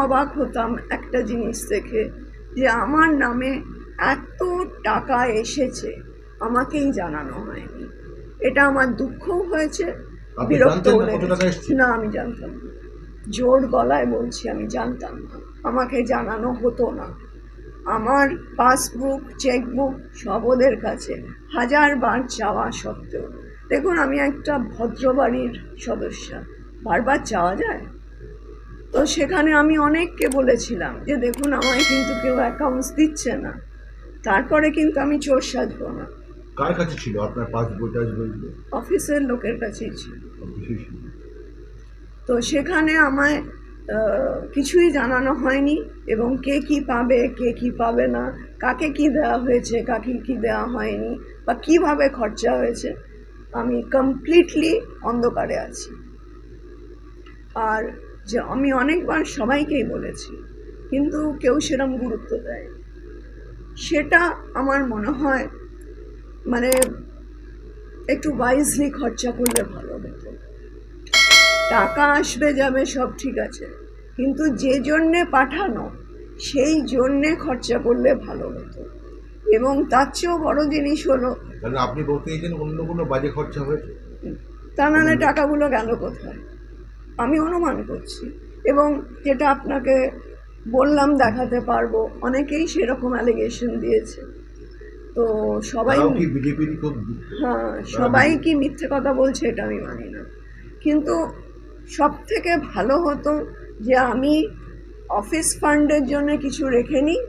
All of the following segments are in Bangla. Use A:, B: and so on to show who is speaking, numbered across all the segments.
A: অবাক হতাম একটা জিনিস দেখে যে আমার নামে এত টাকা এসেছে আমাকেই জানানো হয়নি। এটা আমার দুঃখও হয়েছে বিরক্ত
B: না
A: লেগেছে। না আমি জানতাম না। জোর গলায় বলছি আমি জানতাম না। আমাকে জানানো হতো না। আমার পাসবুক চেকবুক সব ওদের কাছে। হাজারবার চাওয়া সত্ত্বেও। দেখুন আমি একটা ভদ্রবাড়ির সদস্যা। বারবার চাওয়া যায়? তো সেখানে আমি অনেককে বলেছিলাম যে দেখুন আমায় কিন্তু কেউ অ্যাকাউন্টস দিচ্ছে না। তারপরে কিন্তু আমি চোর সাজবো না।
B: কার কাছে ছিল? আপনার পাসবই টাসবইগুলো
A: অফিসের লোকের কাছেই ছিল। তো সেখানে আমায় কিছুই জানানো হয়নি এবং কে কি পাবে কে কি পাবে না কাকে কি দেওয়া হয়েছে কাকে কি দেওয়া হয়নি বা কীভাবে খরচা হয়েছে আমি কমপ্লিটলি অন্ধকারে আছি। আর যে আমি অনেকবার সবাইকেই বলেছি কিন্তু কেউ সেরম গুরুত্ব দেয় সেটা আমার মনে হয় মানে একটু ওয়াইজলি খরচা করলে ভালো হতো। টাকা আসবে যাবে সব ঠিক আছে। কিন্তু যে জন্যে পাঠানো সেই জন্যে খরচা করলে ভালো হতো। এবং তার চেয়েও বড় জিনিস হলো
B: আপনি বলতে চাইছেন অন্য কোনো বাজে খরচা হয়েছে?
A: তা নাহলে টাকাগুলো গেল কোথায়? আমি অনুমান করছি। এবং যেটা আপনাকে বললাম দেখাতে পারব অনেকেই সেরকম অ্যালিগেশন দিয়েছে। তো সবাই হ্যাঁ সবাই কি মিথ্যে কথা বলছে এটা আমি মানি না। কিন্তু সব থেকে ভালো হতো যে আমি অফিস ফান্ডের জন্য কিছু রেখে নিই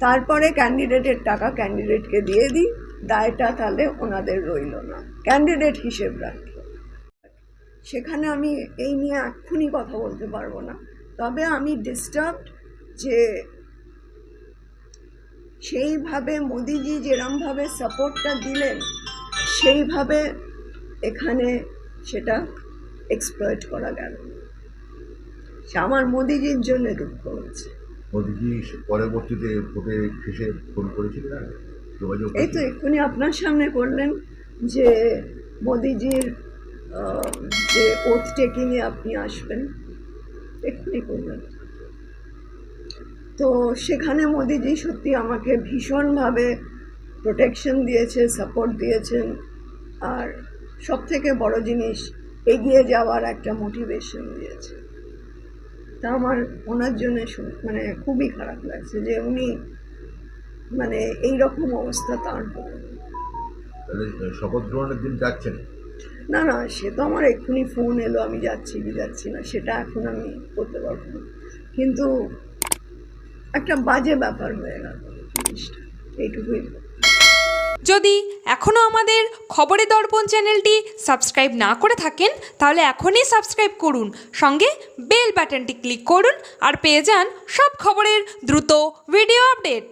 A: তারপরে ক্যান্ডিডেটের টাকা ক্যান্ডিডেটকে দিয়ে দিই দায়টা তাহলে ওনাদের রইল না। ক্যান্ডিডেট হিসেব রাখল সেখানে আমি এই নিয়ে এক্ষুনি কথা বলতে পারব না। তবে আমি ডিস্টার্বড যে সেইভাবে মোদিজি যেরমভাবে সাপোর্টটা দিলেন সেইভাবে এখানে সেটা এক্সপ্লয়েট করা গেল। সে আমার মোদিজির জন্য দুঃখ হচ্ছে
B: মোদিজি পরবর্তীতে ভোটে শেষে ফোন করেছিলেন যোগাযোগ
A: এই তো এক্ষুনি আপনার সামনে করলেন যে মোদিজির যে ওথ টেকিংয়ে আপনি আসবেন, এক্ষুনি করলেন তো সেখানে মোদিজি সত্যি আমাকে ভীষণভাবে প্রোটেকশন দিয়েছে সাপোর্ট দিয়েছেন। আর সব থেকে বড় জিনিস, এগিয়ে যাওয়ার একটা মোটিভেশন দিয়েছে। তা আমার ওনার জন্য মানে খুবই খারাপ লাগছে যে উনি মানে এই রকম অবস্থা তার
B: শপথ গ্রহণের দিন যাচ্ছেন?
A: না না, সে তো আমার এক্ষুনি ফোন এলো, আমি যাচ্ছি কি যাচ্ছি না, সেটা এখন আমি করতে পারব না। কিন্তু একটা বাজে ব্যাপার হয়ে গেল জিনিসটা, এইটুকুই।
C: যদি এখনও আমাদের খবরের দর্পণ চ্যানেলটি সাবস্ক্রাইব না করে থাকেন, তাহলে এখনই সাবস্ক্রাইব করুন, সঙ্গে বেল বাটনটি ক্লিক করুন, আর পেয়ে যান সব খবরের দ্রুত ভিডিও আপডেট।